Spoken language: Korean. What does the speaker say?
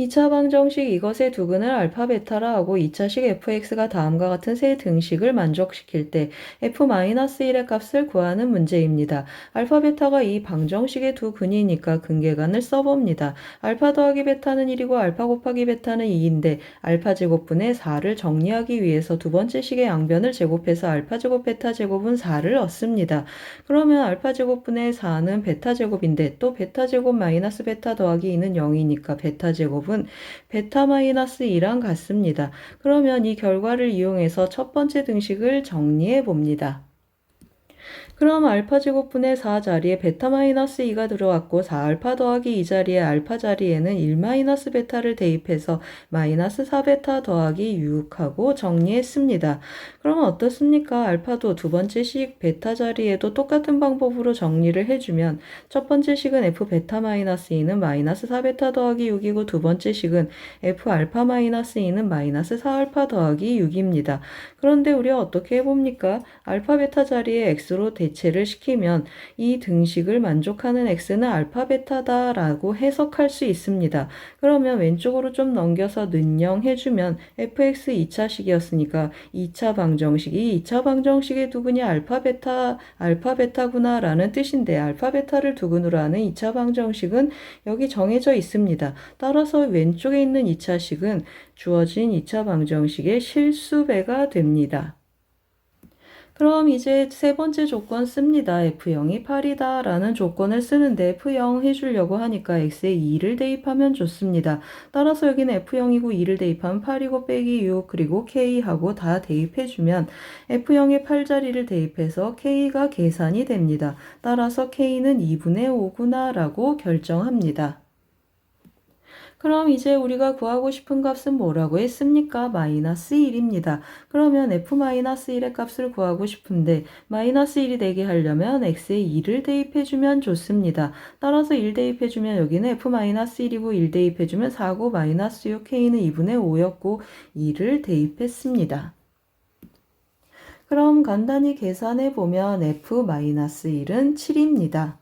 2차 방정식 이것의 두근을 알파 베타라 하고 2차식 fx가 다음과 같은 세 등식을 만족시킬 때 f-1의 값을 구하는 문제입니다. 알파 베타가 이 방정식의 두 근이니까 근계간을 써봅니다. 알파 더하기 베타는 1이고 알파 곱하기 베타는 2인데 알파 제곱분의 4를 정리하기 위해서 두 번째 식의 양변을 제곱해서 알파 제곱 베타 제곱은 4를 얻습니다. 그러면 알파 제곱분의 4는 베타 제곱인데 또 베타 제곱 마이너스 베타 더하기 2는 0이니까 베타 제곱은 베타 마이너스 2랑 같습니다. 그러면 이 결과를 이용해서 첫 번째 등식을 정리해 봅니다. 그럼 알파 제곱분의 4 자리에 베타 마이너스 2가 들어왔고 4알파 더하기 2 자리에 알파 자리에는 1 마이너스 베타를 대입해서 마이너스 4베타 더하기 6하고 정리했습니다. 그러면 어떻습니까? 알파도 두 번째 식 베타 자리에도 똑같은 방법으로 정리를 해주면 첫 번째 식은 f 베타 마이너스 2는 마이너스 4베타 더하기 6이고 두 번째 식은 f 알파 마이너스 2는 마이너스 4알파 더하기 6입니다. 그런데 우리가 어떻게 해봅니까? 알파 베타 자리에 x로 대 체를 시키면 이 등식을 만족하는 x는 알파 베타다라고 해석할 수 있습니다. 그러면 왼쪽으로 좀 넘겨서 는영 해주면 fx 2차식이었으니까 2차 방정식 이 2차 방정식의 두근이 알파 베타 알파 베타구나라는 뜻인데 알파 베타를 두근으로 하는 2차 방정식은 여기 정해져 있습니다. 따라서 왼쪽에 있는 2차식은 주어진 2차 방정식의 실수배가 됩니다. 그럼 이제 세 번째 조건 씁니다. F0이 8이다 라는 조건을 쓰는데 F0 해주려고 하니까 X에 2를 대입하면 좋습니다. 따라서 여기는 F0이고 2를 대입하면 8이고 빼기 6 그리고 K하고 다 대입해주면 F0의 8자리를 대입해서 K가 계산이 됩니다. 따라서 K는 2분의 5구나 라고 결정합니다. 그럼 이제 우리가 구하고 싶은 값은 뭐라고 했습니까? 마이너스 1입니다. 그러면 f-1의 값을 구하고 싶은데 마이너스 1이 되게 하려면 x에 2를 대입해주면 좋습니다. 따라서 1 대입해주면 여기는 f-1이고 1 대입해주면 4고 마이너스 6 k는 2분의 5였고 2를 대입했습니다. 그럼 간단히 계산해 보면 f-1은 7입니다.